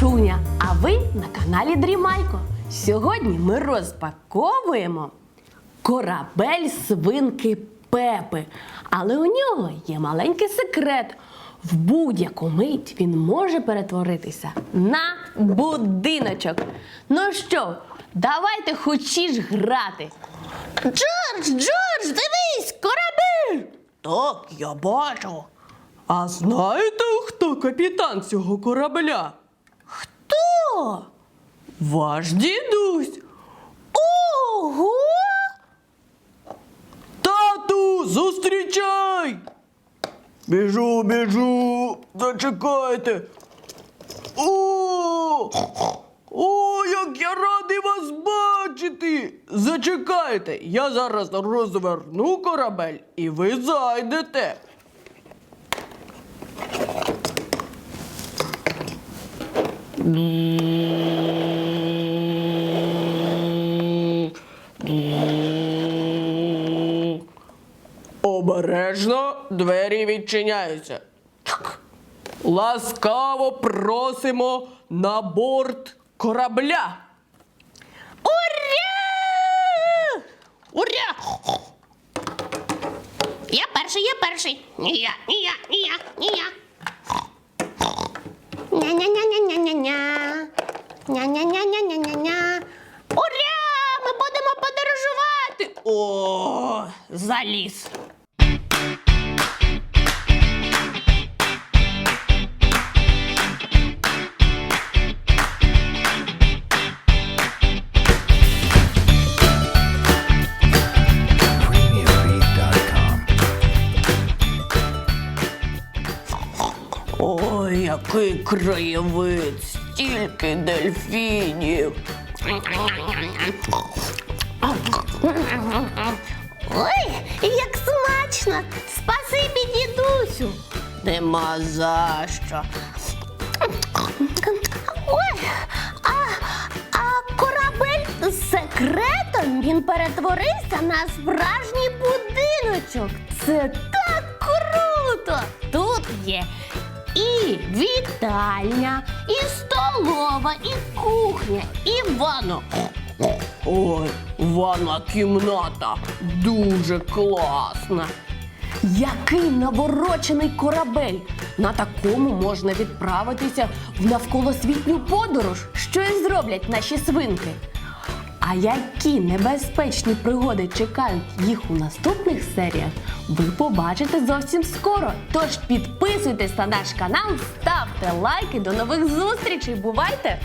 Шуня, а ви на каналі Дрімайко. Сьогодні ми розпаковуємо корабель свинки Пепи. Але у нього є маленький секрет. В будь-яку мить він може перетворитися на будиночок. Ну що, давайте хочеш грати. Джордж, Джордж, дивись, корабель! Так, я бачу. А знаєте, хто капітан цього корабля? Ваш дідусь. Ого! Тату, зустрічай! Біжу, біжу, зачекайте. О! О, як я радий вас бачити! Зачекайте, я зараз розверну корабель і ви зайдете. Обережно двері відчиняються. Ласкаво просимо на борт корабля. Ура! Ура! Я перший, я перший. Ні я, ні я, ні я, ні я. Ня-ня-ня-ня-ня-ня-ня. Ня-ня-ня-ня-ня-ня-ня. Ура! Ми будемо подорожувати. О, заліз. Який краєвид, стільки дельфінів. Ой, як смачно! Спасибі, дідусю. Нема за що. Ой, а, а корабель з секретом він перетворився на справжній будиночок. Це так круто! Тут є і вітальня, і столова, і кухня, і ванна. Ой, ванна кімната дуже класна. Який наворочений корабель! На такому можна відправитися в навколосвітню подорож, що і зроблять наші свинки. А які небезпечні пригоди чекають їх у наступних серіях, ви побачите зовсім скоро. Тож підписуйтесь на наш канал, ставте лайки. До нових зустрічей! Бувайте!